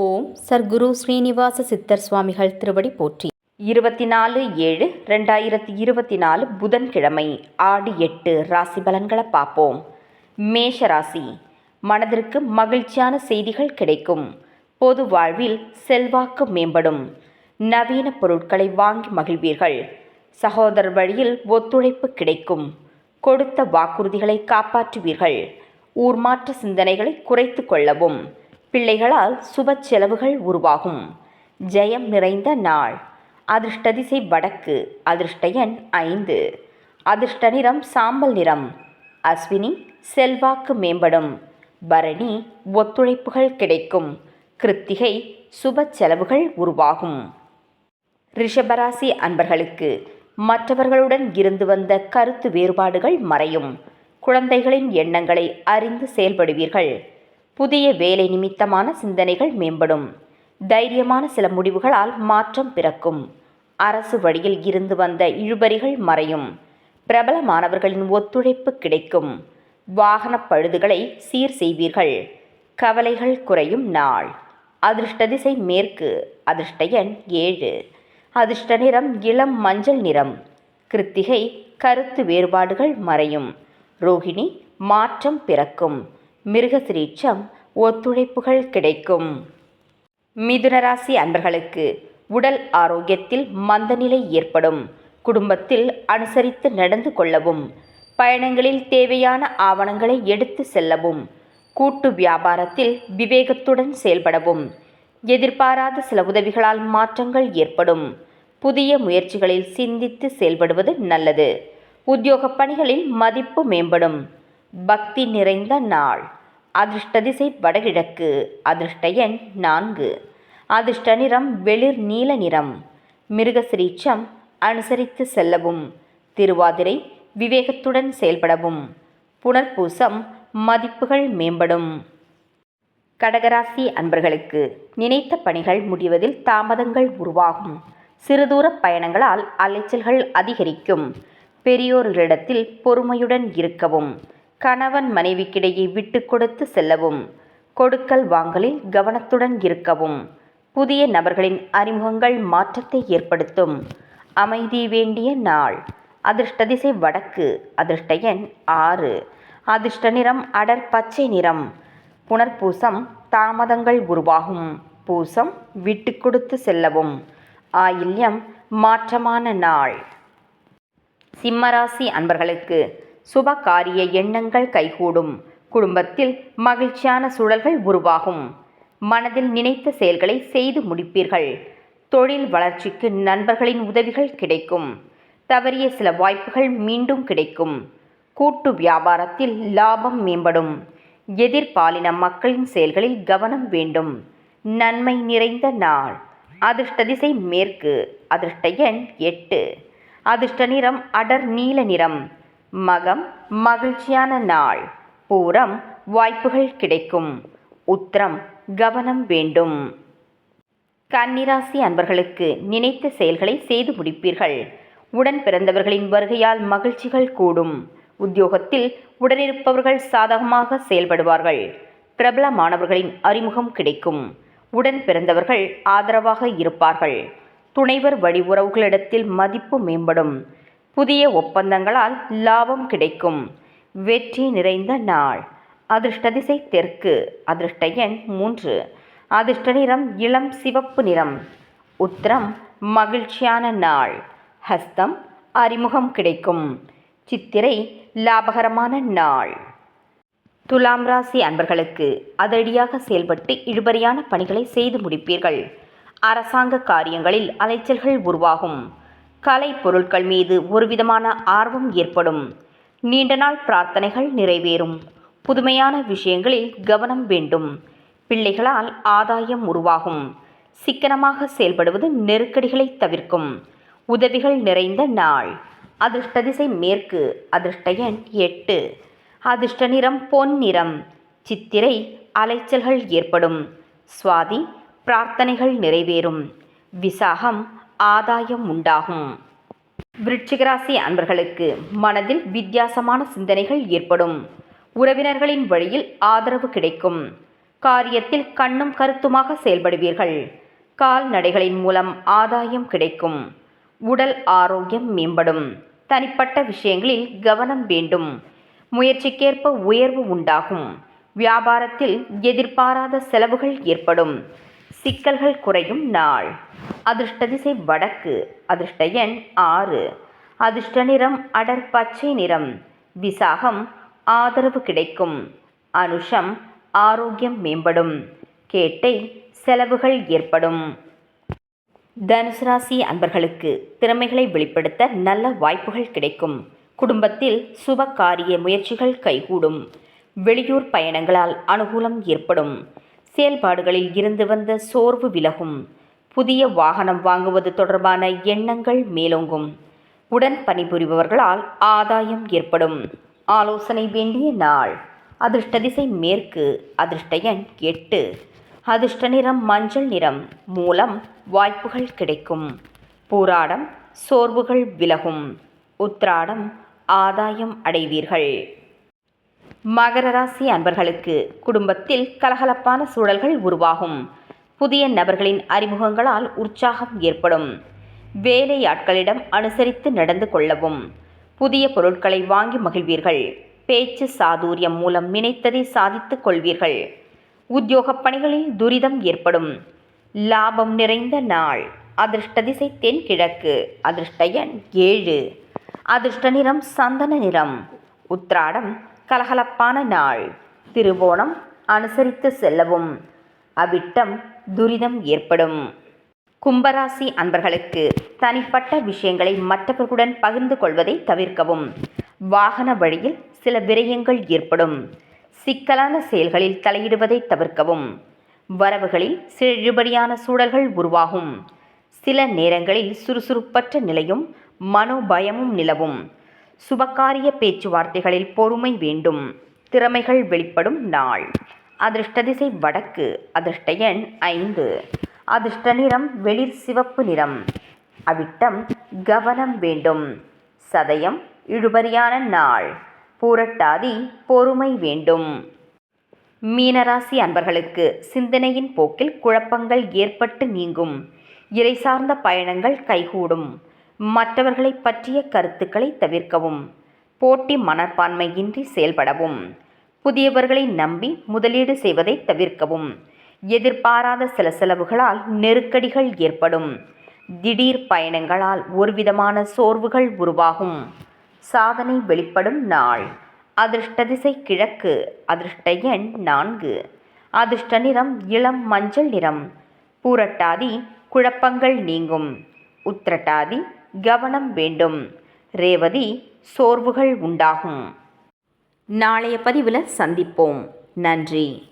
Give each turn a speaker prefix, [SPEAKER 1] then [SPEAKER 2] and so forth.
[SPEAKER 1] ஓம் சர்க்குரு ஸ்ரீனிவாச சித்தர் சுவாமிகள் திருவடி போற்றி. இருபத்தி நாலு ஏழு ரெண்டாயிரத்தி இருபத்தி நாலு புதன்கிழமை ஆடி எட்டு ராசி பலன்களை பார்ப்போம். மேஷ ராசி மனதிற்கு மகிழ்ச்சியான செய்திகள் கிடைக்கும். பொது வாழ்வில் செல்வாக்கு மேம்படும். நவீன பொருட்களை வாங்கி மகிழ்வீர்கள். சகோதரர் வழியில் ஒத்துழைப்பு கிடைக்கும். கொடுத்த வாக்குறுதிகளை காப்பாற்றுவீர்கள். ஊர்மாற்ற சிந்தனைகளை குறைத்து கொள்ளவும். பிள்ளைகளால் சுப செலவுகள் உருவாகும். ஜெயம் நிறைந்த நாள். அதிர்ஷ்ட திசை வடக்கு அதிர்ஷ்ட எண் ஐந்து. அதிர்ஷ்ட நிறம் சாம்பல் நிறம். அஸ்வினி செல்வாக்கு மேம்படும். பரணி ஒத்துழைப்புகள் கிடைக்கும். கிருத்திகை சுப செலவுகள் உருவாகும். ரிஷபராசி அன்பர்களுக்கு மற்றவர்களுடன் இருந்து வந்த கருத்து வேறுபாடுகள் மறையும். குழந்தைகளின் எண்ணங்களை அறிந்து செயல்படுவீர்கள். புதிய வேலை நிமித்தமான சிந்தனைகள் மேம்படும். தைரியமான சில முடிவுகளால் மாற்றம் பிறக்கும். அரசு வழியில் இருந்து வந்த இழுபறிகள் மறையும். பிரபலமானவர்களின் ஒத்துழைப்பு கிடைக்கும். வாகன பழுதுகளை சீர் செய்வீர்கள். கவலைகள் குறையும் நாள். அதிர்ஷ்ட திசை மேற்கு அதிர்ஷ்ட எண் ஏழு. அதிர்ஷ்ட நிறம் இளம் மஞ்சள் நிறம். கிருத்திகை கருத்து வேறுபாடுகள் மறையும். ரோஹிணி மாற்றம் பிறக்கும். மிருகசிரீட்சம் ஒத்துழைப்புகள் கிடைக்கும். மிதுனராசி அன்பர்களுக்கு உடல் ஆரோக்கியத்தில் மந்தநிலை ஏற்படும். குடும்பத்தில் அனுசரித்து நடந்து கொள்ளவும் பயணங்களில் தேவையான ஆவணங்களை எடுத்து செல்லவும் கூட்டு வியாபாரத்தில் விவேகத்துடன் செயல்படவும் எதிர்பாராத சில உதவிகளால் மாற்றங்கள் ஏற்படும். புதிய முயற்சிகளில் சிந்தித்து செயல்படுவது நல்லது. உத்தியோக பணிகளில் மதிப்பு மேம்படும். பக்தி நிறைந்த நாள். அதிர்ஷ்ட திசை வடகிழக்கு அதிர்ஷ்ட எண் நான்கு. அதிர்ஷ்ட நிறம் வெளிர் நீல நிறம். மிருகசிரீச்சம் அனுசரித்து செல்லவும். திருவாதிரை விவேகத்துடன் செயல்படவும். புனர்பூசம் மதிப்புகள் மேம்படும். கடகராசி அன்பர்களுக்கு நினைத்த பணிகள் முடிவதில் தாமதங்கள் உருவாகும். சிறுதூர பயணங்களால் அலைச்சல்கள் அதிகரிக்கும். பெரியோர்களிடத்தில் பொறுமையுடன் இருக்கவும். கணவன் மனைவிக்கிடையே விட்டு கொடுத்து செல்லவும் கொடுக்கல் வாங்கலில் கவனத்துடன் இருக்கவும் புதிய நபர்களின் அறிமுகங்கள் மாற்றத்தை ஏற்படுத்தும். அமைதி வேண்டிய நாள். அதிர்ஷ்ட திசை வடக்கு அதிர்ஷ்ட எண் ஆறு. அதிர்ஷ்ட நிறம் அடர் பச்சை நிறம். புனர்பூசம் தாமதங்கள் உருவாகும். பூசம் விட்டு கொடுத்து செல்லவும். ஆயில்யம் மாற்றமான நாள். சிம்மராசி அன்பர்களுக்கு சுபகாரிய எண்ணங்கள் கைகூடும். குடும்பத்தில் மகிழ்ச்சியான சூழல்கள் உருவாகும். மனதில் நினைத்த செயல்களை செய்து முடிப்பீர்கள். தொழில் வளர்ச்சிக்கு நண்பர்களின் உதவிகள் கிடைக்கும். தவறிய சில வாய்ப்புகள் மீண்டும் கிடைக்கும். கூட்டு வியாபாரத்தில் லாபம் மேம்படும். எதிர்பாலின மக்களின் செயல்களில் கவனம் வேண்டும். நன்மை நிறைந்த நாள். அதிர்ஷ்ட திசை மேற்கு. அதிர்ஷ்ட எண் எட்டு. அதிர்ஷ்ட நிறம் அடர் நீல நிறம். மகம் மகிழ்ச்சியான நாள். பூரம் வாய்ப்புகள் கிடைக்கும். உத்திரம் கவனம் வேண்டும். கன்னிராசி அன்பர்களுக்கு நினைத்த செயல்களை செய்து முடிப்பீர்கள். உடன் பிறந்தவர்களின் வருகையால் மகிழ்ச்சிகள் கூடும். உத்தியோகத்தில் உடனிருப்பவர்கள் சாதகமாக செயல்படுவார்கள். பிரபலமானவர்களின் அறிமுகம் கிடைக்கும். உடன் பிறந்தவர்கள் ஆதரவாக இருப்பார்கள். துணைவர் வழி உறவுகளிடத்தில் மதிப்பு மேம்படும். புதிய ஒப்பந்தங்களால் லாபம் கிடைக்கும். வெற்றி நிறைந்த நாள். அதிர்ஷ்ட திசை தெற்கு. அதிர்ஷ்ட எண் மூன்று. அதிர்ஷ்ட நிறம் இளம் சிவப்பு நிறம். உத்திரம் மகிழ்ச்சியான நாள். ஹஸ்தம் அறிமுகம் கிடைக்கும். சித்திரை லாபகரமான நாள். துலாம் ராசி அன்பர்களுக்கு அதிரடியாக செயல்பட்டு இழுபறியான பணிகளை செய்து முடிப்பீர்கள். அரசாங்க காரியங்களில் அலைச்சல்கள் உருவாகும். கலை பொருட்கள் மீது ஒருவிதமான ஆர்வம் ஏற்படும். நீண்ட நாள் பிரார்த்தனைகள் நிறைவேறும். புதுமையான விஷயங்களில் கவனம் வேண்டும். பிள்ளைகளால் ஆதாயம் உருவாகும். சிக்கனமாக செயல்படுவது நெருக்கடிகளை தவிர்க்கும். உதவிகள் நிறைந்த நாள். அதிர்ஷ்ட திசை மேற்கு அதிர்ஷ்ட எண் எட்டு. அதிர்ஷ்ட நிறம் பொன் நிறம். சித்திரை அலைச்சல்கள் ஏற்படும். சுவாதி பிரார்த்தனைகள் நிறைவேறும். விசாகம் ஆதாயம் உண்டாகும். விருட்சிகராசி அன்பர்களுக்கு மனதில் வித்தியாசமான சிந்தனைகள் ஏற்படும். உறவினர்களின் வழியில் ஆதரவு கிடைக்கும். காரியத்தில் கண்ணும் கருத்துமாக செயல்படுவீர்கள். கால்நடைகளின் மூலம் ஆதாயம் கிடைக்கும். உடல் ஆரோக்கியம் மேம்படும். தனிப்பட்ட விஷயங்களில் கவனம் வேண்டும். முயற்சிக்கேற்ப உயர்வு உண்டாகும். வியாபாரத்தில் எதிர்பாராத செலவுகள் ஏற்படும். சிக்கல்கள் குறையும் நாள். அதிர்ஷ்ட திசை வடக்கு அதிர்ஷ்ட எண் ஆறு. அதிர்ஷ்ட நிறம் அடர் பச்சை நிறம். விசாகம் ஆதரவு கிடைக்கும். அனுஷம் ஆரோக்கியம் மேம்படும். கேட்டை செலவுகள் ஏற்படும். தனுசு ராசி அன்பர்களுக்கு திறமைகளை வெளிப்படுத்த நல்ல வாய்ப்புகள் கிடைக்கும். குடும்பத்தில் சுப காரிய முயற்சிகள் கைகூடும். வெளியூர் பயணங்களால் அனுகூலம் ஏற்படும். செயல்பாடுகளில் இருந்து வந்த சோர்வு விலகும். புதிய வாகனம் வாங்குவது தொடர்பான எண்ணங்கள் மேலோங்கும். உடன் பணிபுரிபவர்களால் ஆதாயம் ஏற்படும். ஆலோசனை வேண்டிய நாள். அதிர்ஷ்ட திசை மேற்கு அதிர்ஷ்ட எண் எட்டு. அதிர்ஷ்ட நிறம் மஞ்சள் நிறம் மூலம் வாய்ப்புகள் கிடைக்கும். பூராடம் சோர்வுகள் விலகும். உத்ராடம் ஆதாயம் அடைவீர்கள். மகர ராசி அன்பர்களுக்கு குடும்பத்தில் கலகலப்பான சூழல்கள் உருவாகும். புதிய நபர்களின் அறிமுகங்களால் உற்சாகம் ஏற்படும். வேலையாட்களிடம் அனுசரித்து நடந்து கொள்ளவும். புதிய பொருட்களை வாங்கி மகிழ்வீர்கள். பேச்சு சாதுரியம் மூலம் நினைத்ததை சாதித்துக் கொள்வீர்கள். உத்தியோகப் பணிகளில் துரிதம் ஏற்படும். லாபம் நிறைந்த நாள். அதிர்ஷ்ட திசை தென்கிழக்கு. அதிர்ஷ்ட எண் ஏழு. அதிர்ஷ்ட நிறம் சந்தன நிறம். உத்ராடம் கலகலப்பான நாள். திருவோணம் அனுசரித்து செல்லவும். அவிட்டம் துரிதம் ஏற்படும். கும்பராசி அன்பர்களுக்கு தனிப்பட்ட விஷயங்களை மற்றவர்களுடன் பகிர்ந்து கொள்வதை தவிர்க்கவும். வாகன வழியில் சில விரயங்கள் ஏற்படும். சிக்கலான செயல்களில் தலையிடுவதை தவிர்க்கவும். வரவுகளில் சில இழுபடியான சூழல்கள் உருவாகும். சில நேரங்களில் சுறுசுறுப்பற்ற நிலையும் மனோபயமும் நிலவும். சுபகாரிய பேச்சுவார்த்தைகளில் பொறுமை வேண்டும். திறமைகள் வெளிப்படும் நாள். அதிர்ஷ்ட திசை வடக்கு அதிர்ஷ்ட எண் ஐந்து. அதிர்ஷ்ட நிறம் வெளிர் சிவப்பு நிறம். அவிட்டம் கவனம் வேண்டும். சதயம் இழுபறியான நாள். பூரட்டாதி பொறுமை வேண்டும். மீனராசி அன்பர்களுக்கு சிந்தனையின் போக்கில் குழப்பங்கள் ஏற்பட்டு நீங்கும். இறை சார்ந்த பயணங்கள் கைகூடும். மற்றவர்களை பற்றிய கருத்துக்களை தவிர்க்கவும் போட்டி மனப்பான்மையின்றி செயல்படவும் புதியவர்களை நம்பி முதலீடு செய்வதை தவிர்க்கவும் எதிர்பாராத சில செலவுகளால் நெருக்கடிகள் ஏற்படும் திடீர் பயணங்களால் ஒருவிதமான சோர்வுகள் உருவாகும். சாதனை வெளிப்படும் நாள். அதிர்ஷ்ட திசை கிழக்கு அதிர்ஷ்ட எண் நான்கு. அதிர்ஷ்ட நிறம் இளம் மஞ்சள் நிறம். பூரட்டாதி குழப்பங்கள் நீங்கும். உத்திரட்டாதி கவனம் வேண்டும். ரேவதி சோர்வுகள் உண்டாகும். நாளைய பதிவில் சந்திப்போம். நன்றி.